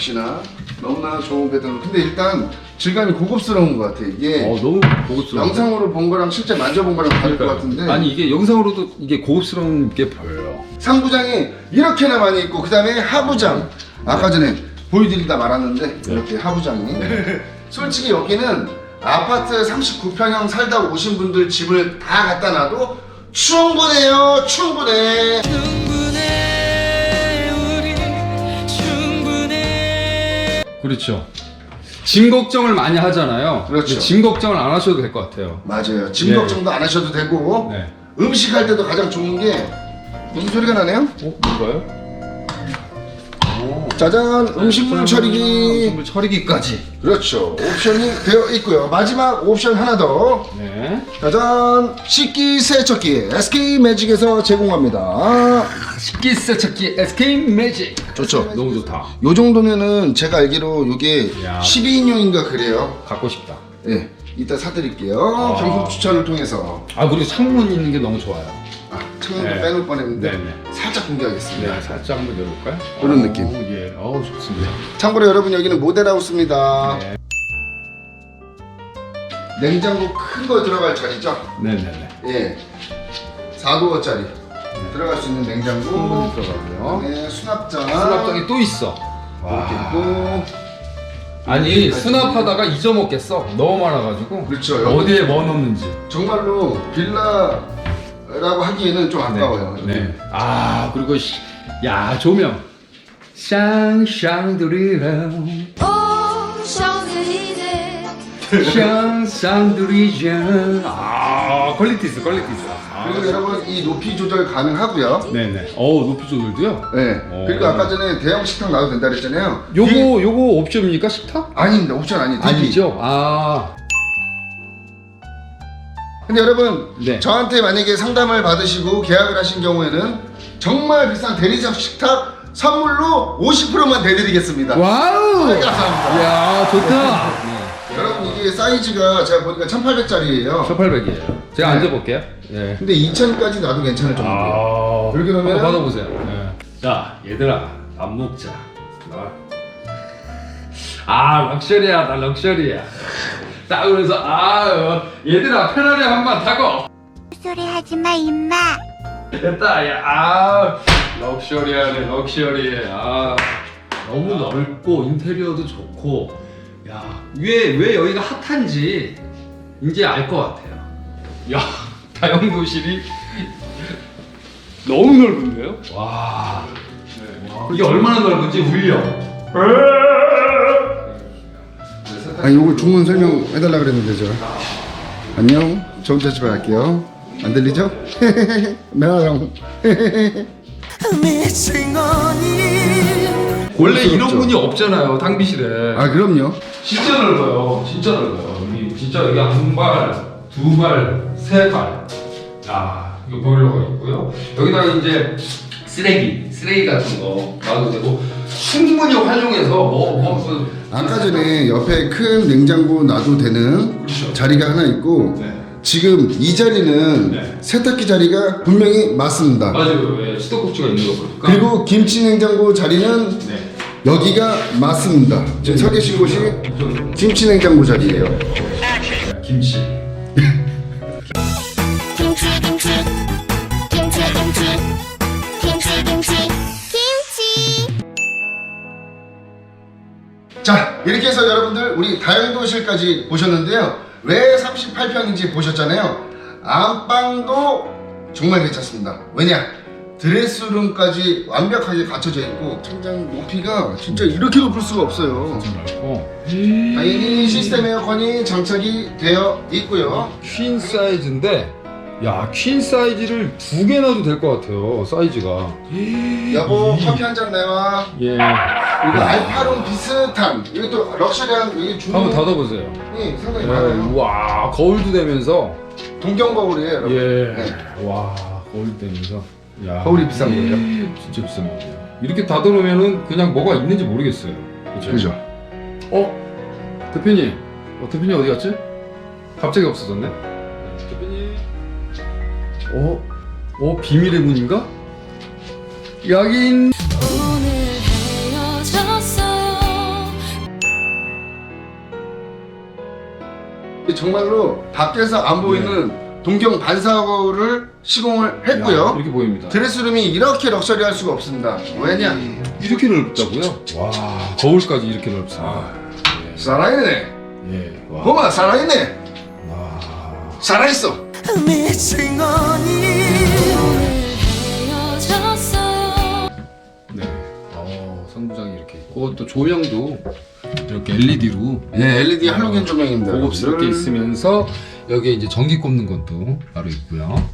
역시나 너무나 좋은 배달. 근데 일단 질감이 고급스러운 것 같아. 이게 어 너무 고급스러워. 영상으로 본 거랑 실제 만져본 거랑 다를 것 같은데. 아니 이게 영상으로도 이게 고급스러운 게 보여요. 상부장이 이렇게나 많이 있고 그 다음에 하부장 아까 전에 보여드리다 말았는데 네. 이렇게 하부장이 솔직히 여기는 아파트 39평형 살다 오신 분들 집을 다 갖다 놔도 충분해요 충분해 충분해 그렇죠. 짐 걱정을 많이 하잖아요. 그렇죠. 근데 짐 걱정을 안 하셔도 될 것 같아요. 맞아요 짐 네. 걱정도 안 하셔도 되고 네. 음식 할 때도 가장 좋은 게 무슨 소리가 나네요? 어 뭔가요? 짜잔 음식물 처리기 음식물 처리기까지. 그렇죠 옵션이 되어 있고요 마지막 옵션 하나 더 네. 짜잔 식기 세척기 SK 매직에서 제공합니다 식기 세척기 SK 매직. 좋죠 너무 좋다. 요 정도면은 제가 알기로 요게 야. 12인용인가 그래요 갖고 싶다. 예 이따 사드릴게요 아. 경품 추천을 통해서 아 그리고 창문 있는 게 너무 좋아요. 아, 창문도 네. 빼놓을 뻔했는데 네네. 살짝 공개하겠습니다 네, 살짝 한번 열어볼까요? 그런 느낌. 오, 예, 어우 좋습니다. 참고로 여러분 여기는 모델하우스입니다 네. 냉장고 큰 거 들어갈 자리죠 네네네. 예 4도어짜리 들어갈 수 있는 냉장고 충분히 들어가고요. 네, 수납장 수납장이 또 있어. 이렇게 와. 있고 아니 수납하다가 잊어먹겠어. 너무 많아가지고. 그렇죠. 여기 어디에 뭐 넣는지. 정말로 빌라 라고 하기에는 좀 아까워요. 네. 아 그리고 시, 야 조명. 샹샹드리랑 오 샹들리제 샹샹드리랑 아 퀄리티 있어 퀄리티 있어. 아. 그리고 여러분 이 높이 조절 가능하고요. 네네. 어우 높이 조절도요? 네. 오. 그리고 아까 전에 대형 식탁 놔도 된다 그랬잖아요. 요거 요거 옵션입니까 식탁? 아닙니다. 옵션 아니에요. DP. 아니죠. 아 근데 여러분 네. 저한테 만약에 상담을 받으시고 계약을 하신 경우에는 정말 비싼 대리석 식탁 선물로 50%만 대드리겠습니다. 와우. 네, 감사합니다. 야 좋다. 여러분 이게 사이즈가 제가 보니까 1800짜리예요. 1800이에요. 제가 네. 앉아볼게요. 예. 근데 2000까지 놔도 괜찮을 정도예요. 아, 여기 그러면- 한번 받아보세요. 예. 자, 얘들아, 밥 먹자. 나와. 아, 럭셔리하다, 럭셔리야. 딱 그래서 아, 어, 얘들아 페라리 한번 타고. 소리 하지 마 임마 됐다, 야, 아, 럭셔리하네, 럭셔리해. 아, 너무 넓고 인테리어도 좋고, 야, 왜 왜 여기가 핫한지 이제 알 것 같아요. 야, 다용도실이 너무 넓은데요? 와, 이게 얼마나 넓은지 울려. 아니 요거 주문 설명 해달라 그랬는데 저 안녕 저 혼자 집에 갈게요 안 들리죠? 메아랑 원래 이런 부럽죠? 문이 없잖아요, 탕비실에. 아 그럼요 진짜 넓어요. 진짜 넓어요. 여기 진짜 여기 한 발, 두 발, 세 발. 야, 이거 보일러가 있고요. 여기다가 이제 쓰레기, 쓰레기 같은 거 놔도 되고 충분히 활용해서 뭐, 뭐, 뭐 아까 전에 옆에 큰 냉장고 놔도 되는 그렇죠. 자리가 하나 있고 네. 지금 이 자리는 네. 세탁기 자리가 분명히 맞습니다 맞아요. 왜 수도꼭지가 있는 거 보니까. 그리고 김치 냉장고 자리는 네. 여기가 맞습니다 지금 서 계신 곳이 김치 냉장고 자리예요 김치 김치 이렇게 해서 여러분들 우리 다용도실까지 보셨는데요. 왜 38평인지 보셨잖아요. 안방도 정말 괜찮습니다. 왜냐? 드레스룸까지 완벽하게 갖춰져 있고 천장 높이가 진짜 이렇게 높을 수가 없어요. 넓고. 당연히 시스템 에어컨이 장착이 되어 있고요. 퀸 사이즈인데 야, 퀸 사이즈를 두 개 놔도 될 것 같아요. 사이즈가. 여보 커피 한 잔 내와 예. 그리고 알파룸 비슷한 이것도 럭셔리한 여기 주문이 한번 닫아보세요. 상당히 예, 많아요 와 거울도 되면서 동경 거울이에요 여러분 예. 네. 와 거울 되면서 야. 거울이 비싼 거예요? 진짜 비싼 거예요. 이렇게 닫아놓으면은 그냥 뭐가 있는지 모르겠어요. 그죠? 그죠 어 대표님, 어, 대표님 어디 갔지? 갑자기 없어졌네. 대표님. 어, 어 비밀의 문인가? 여긴 정말로 밖에서 안 보이는 동경 반사거를 시공을 했고요. 야, 이렇게 보입니다. 드레스룸이 이렇게 럭셔리할 수가 없습니다. 왜냐? 이렇게 넓다고요? 와 거울까지 이렇게 넓습니다. 살아있네. 예. 와. 보마 살아있네. 와. 살아있어. 미친 언니 있고 또 조명도 이렇게 LED로 예, LED 할로겐 조명입니다. 고급스럽게 여러분들. 있으면서 여기에 이제 전기 꼽는 것도 바로 있고요.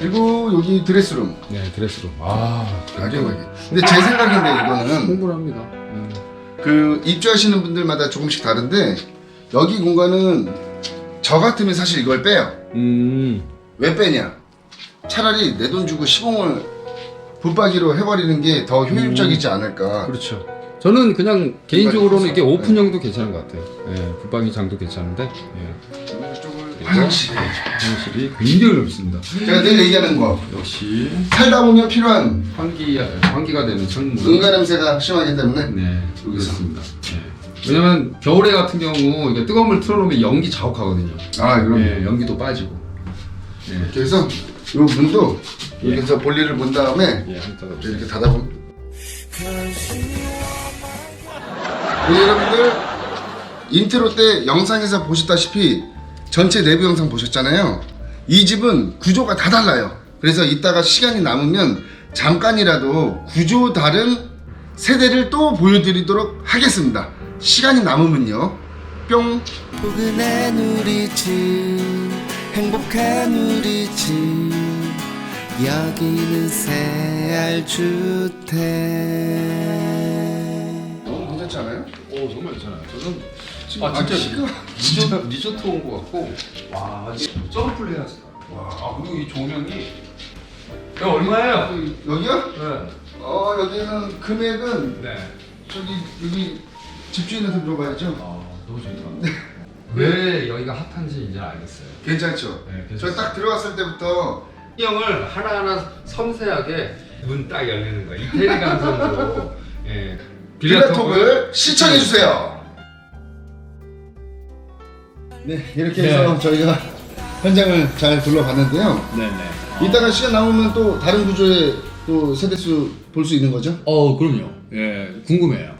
그리고 여기 드레스룸. 네 드레스룸. 아 깔끔하게. 근데 제 생각인데 이거는 충분합니다. 음. 그 입주하시는 분들마다 조금씩 다른데 여기 공간은 저 같으면 사실 이걸 빼요. 음. 왜 빼냐? 차라리 내 돈 주고 시공을 붙박이로 해버리는 게 더 효율적이지 않을까. 그렇죠. 저는 그냥 개인적으로는 이게 네. 오픈형도 괜찮은 것 같아요. 예, 붙박이 장도 괜찮은데 예. 이쪽을 화장실. 화장실이 굉장히 넓습니다. 제가 늘 얘기하는 거. 역시 살다 보면 필요한 환기 환기가 되는 창문. 응가 냄새가 심하기 때문에 네, 그렇습니다. 예. 왜냐면 겨울에 같은 경우 이게 뜨거운 물 틀어놓으면 연기 자욱하거든요. 아 그럼 예, 연기도 빠지고. 예, 그래서 요 문도 예. 여기서 볼일을 본 다음에 예, 한번 닫아보세요. 이렇게 닫아보면 우리 여러분들 인트로 때 영상에서 보셨다시피 전체 내부 영상 보셨잖아요. 이 집은 구조가 다 달라요. 그래서 이따가 시간이 남으면 잠깐이라도 구조 다른 세대를 또 보여드리도록 하겠습니다. 시간이 남으면요. 뿅. 포근한 우리 집 행복한 우리 집 여기는 새알주택 너무 괜찮지 않아요? 오 정말 괜찮아요. 저는 지금 아 진짜 키가 리조, 리조트 온 것 같고 와 이게 점프를 해야지. 와 아, 그리고 이 조명이 이거 얼마예요? 여기요? 네. 어 여기는 금액은 네. 저기 여기 집주인한테 물어봐야죠. 아 너무 좋다. 왜 여기가 핫한지 이제 알겠어요. 괜찮죠? 네, 저 딱 들어갔을 때부터 형을 하나하나 섬세하게 문딱 열리는 거야. 이태리 감성으로 예. 빌라톡을 시청해 주세요. 네 이렇게 해서 저희가 현장을 잘 둘러봤는데요. 네네. 이따가 시간 남으면 또 다른 구조의 또 세대수 볼 수 있는 거죠? 어 그럼요. 예 궁금해요.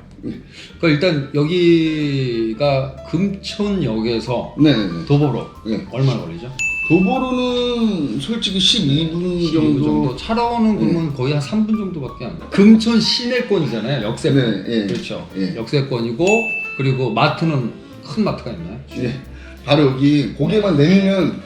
그러니까 일단 여기가 금천역에서 네네네. 도보로 네. 얼마 걸리죠? 도보로는 솔직히 12분 12분 정도. 정도. 차로는 그러면 거의 한 3분 정도밖에 안 돼. 금천 시내권이잖아요. 역세권. 네, 예. 그렇죠. 예. 역세권이고 그리고 마트는 큰 마트가 있나요? 예. 바로 여기 고개만 내밀면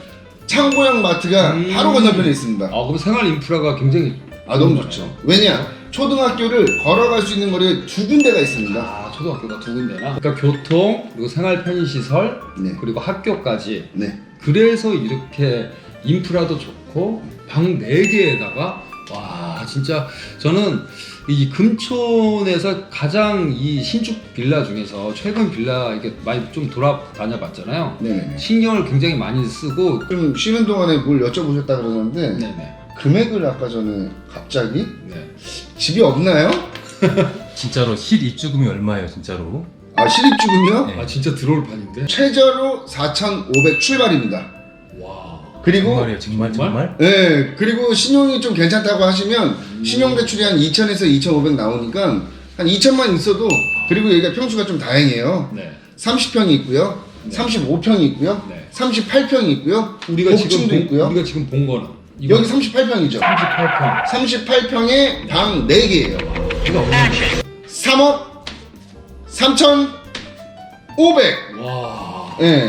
창고형 마트가 음. 바로 건너편에 있습니다. 아 그럼 생활 인프라가 굉장히 아 너무 좋죠. 왜냐? 초등학교를 걸어갈 수 있는 거리에 두 군데가 있습니다. 아 초등학교가 두 군데나. 그러니까 교통 그리고 생활 편의 시설 네. 그리고 학교까지. 네. 그래서 이렇게 인프라도 좋고 방 4개에다가 와 진짜 저는 이 금촌에서 가장 이 신축 빌라 중에서 최근 빌라 이게 많이 좀 돌아다녀 봤잖아요. 네네. 신경을 굉장히 많이 쓰고 그럼 쉬는 동안에 뭘 여쭤보셨다 그러는데 네네 금액을 아까 전에 갑자기 네. 집이 없나요? 진짜로 실 입주금이 얼마예요 진짜로? 아 실입주금이요? 네. 아 진짜 들어올 판인데 최저로 4,500 출발입니다. 와 그리고 정말이에요 정말 정말? 네 그리고 신용이 좀 괜찮다고 하시면 신용 대출이 한 2,000에서 2,500 나오니까 한 2,000만 있어도 그리고 여기가 평수가 좀 다양해요. 네. 30평이 있고요. 네. 35평이 있고요. 네. 38평이 있고요. 우리가 지금 복층도 본, 있고요. 우리가 지금 본 거 는 여기 38평이죠. 38평 38평에 방 4개예요. 이거 얼마나 3억 3,500. 와 예.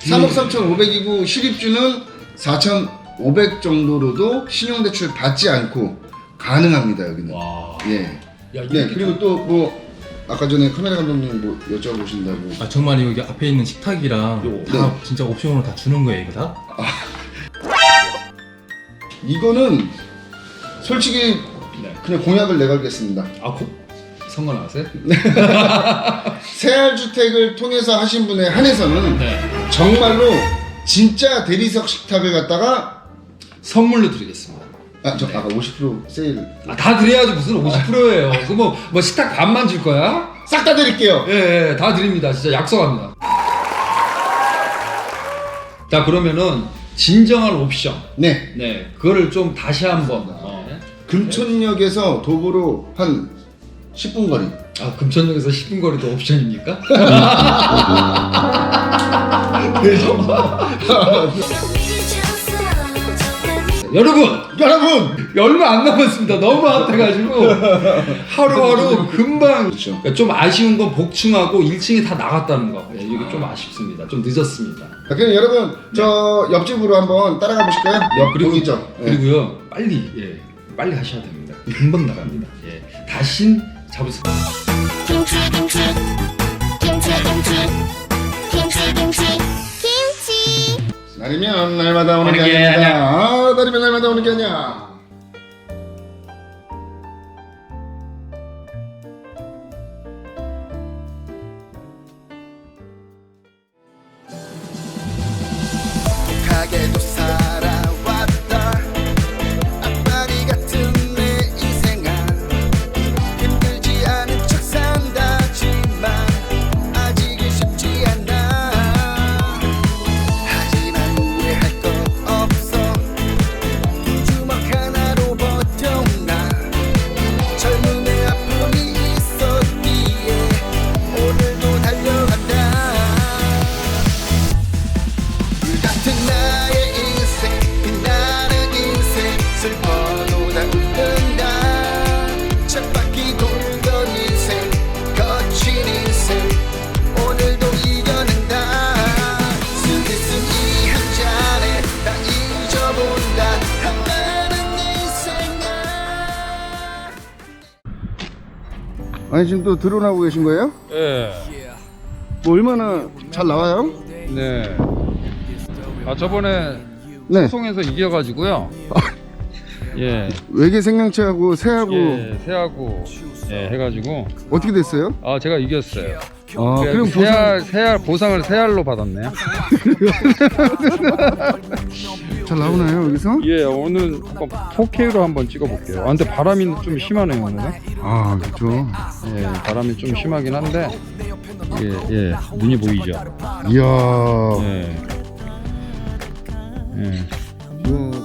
3억 3,500이고 실입주는 4,500 정도로도 신용대출 받지 않고 가능합니다 여기는. 와. 예. 야, 네 이렇게 그리고 또 뭐 아까 전에 카메라 감독님 뭐 여쭤보신다고. 아 정말 여기 앞에 있는 식탁이랑 요거. 다 네. 진짜 옵션으로 다 주는 거예요 이거 다? 이거는 솔직히 네. 그냥 공약을 내걸겠습니다. 아 고, 선거 나왔어요? 새알주택을 통해서 하신 분에 한해서는 네. 정말로 진짜 대리석 식탁을 갖다가 선물로 드리겠습니다. 아 저 아까 50% 세일 아, 다 드려야지 무슨 50%예요. 그 뭐 뭐 식탁 반만 줄 거야? 싹 다 드릴게요. 예, 예, 다 드립니다. 진짜 약속합니다. 자 그러면은 진정한 옵션. 네. 네, 그거를 좀 다시 한번. 어. 금천역에서 도보로 한 10분 거리. 아 금천역에서 10분 거리도 옵션입니까? 여러분 여러분! 얼마 안 남았습니다. 너무 핫해가지고 하루하루 금방 그렇죠. 그러니까 좀 아쉬운 건 복층하고 1층이 다 나갔다는 거. 예, 이게 좀 아쉽습니다. 좀 늦었습니다. 자, 그럼 여러분 저 옆집으로 한번 따라가 보실까요? 옆 그리고 보이죠? 예. 그리고요 빨리 예 빨리 하셔야 됩니다. 금방 나갑니다. 예 다신 잡으세요. 김치 김치 김치 김치 김치 김치 김치 날이면 날 아 아니 지금 또 드론하고 계신 거예요? 예, 뭐 얼마나 잘 나와요? 네. 아 저번에 네. 소송에서 이겨가지고요. 예, 외계 생명체하고 새하고 예, 새하고 예 해가지고 어떻게 됐어요? 아 제가 이겼어요. 아, 그 그럼 보상 새알 새알 보상을 새알로 받았네요. 잘 나오나요 여기서? 예, 오늘 4K로 한번 찍어볼게요. 아 근데 바람이 좀 심하네요 오늘은. 아 그렇죠. 예, 바람이 좀 심하긴 한데 예, 예, 눈이 보이죠. 이야. 예. 예. 뭐, 슬